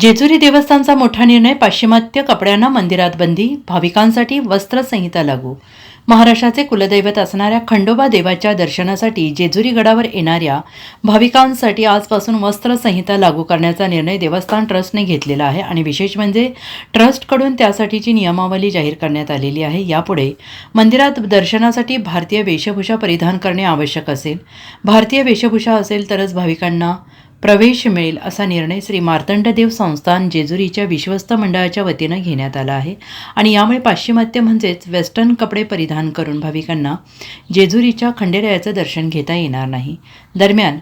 जेजुरी देवस्थानचा मोठा निर्णय पाश्चिमात्य कपड्यांना मंदिरात बंदी भाविकांसाठी वस्त्रसंहिता लागू. महाराष्ट्राचे कुलदैवत असणाऱ्या खंडोबा देवाच्या दर्शनासाठी जेजुरी गडावर येणाऱ्या भाविकांसाठी आजपासून वस्त्रसंहिता लागू करण्याचा निर्णय देवस्थान ट्रस्टने घेतलेला आहे आणि विशेष म्हणजे ट्रस्टकडून त्यासाठीची नियमावली जाहीर करण्यात आलेली आहे. यापुढे मंदिरात दर्शनासाठी भारतीय वेशभूषा परिधान करणे आवश्यक असेल. भारतीय वेशभूषा असेल तरच भाविकांना प्रवेश मिळेल असा निर्णय श्री मार्तंडदेव संस्थान जेजुरीच्या विश्वस्त मंडळाच्या वतीनं घेण्यात आला आहे. आणि यामुळे पाश्चिमात्य म्हणजेच वेस्टर्न कपडे परिधान करून भाविकांना जेजुरीच्या खंडेरायाचं दर्शन घेता येणार नाही. दरम्यान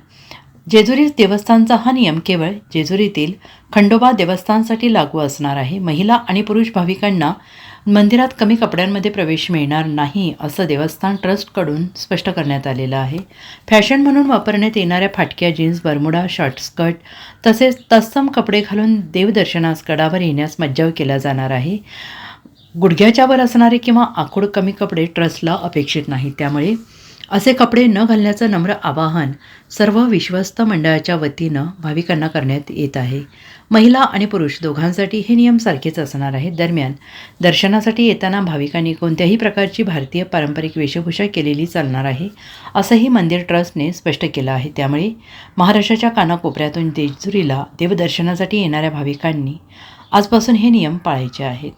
जेजुरी देवस्थानचा हा नियम केवळ जेजुरीतील खंडोबा देवस्थानसाठी लागू असणार आहे. महिला आणि पुरुष भाविकांना मंदिरात कमी कपड्यांमध्ये प्रवेश मिळणार नाही असं देवस्थान ट्रस्टकडून स्पष्ट करण्यात आलेलं आहे. फॅशन म्हणून वापरण्यात येणाऱ्या फाटक्या जीन्स बरमुडा शॉर्ट स्कर्ट तसेच तत्सम कपडे घालून देवदर्शनास गडावर येण्यास मज्जाव केला जाणार आहे. गुडघ्याच्यावर असणारे किंवा आखूड कमी कपडे ट्रस्टला अपेक्षित नाही. त्यामुळे असे कपडे न घालण्याचं नम्र आवाहन सर्व विश्वस्त मंडळाच्या वतीनं भाविकांना करण्यात येत आहे. महिला आणि पुरुष दोघांसाठी हे नियम सारखेच असणार आहेत. दरम्यान दर्शनासाठी येताना भाविकांनी कोणत्याही प्रकारची भारतीय पारंपरिक वेशभूषा केलेली चालणार आहे असंही मंदिर ट्रस्टने स्पष्ट केलं आहे. त्यामुळे महाराष्ट्राच्या कानाकोपऱ्यातून जेजुरीला देवदर्शनासाठी येणाऱ्या भाविकांनी आजपासून हे नियम पाळायचे आहेत.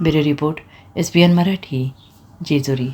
Bureau report S B N Marathi Jejuri.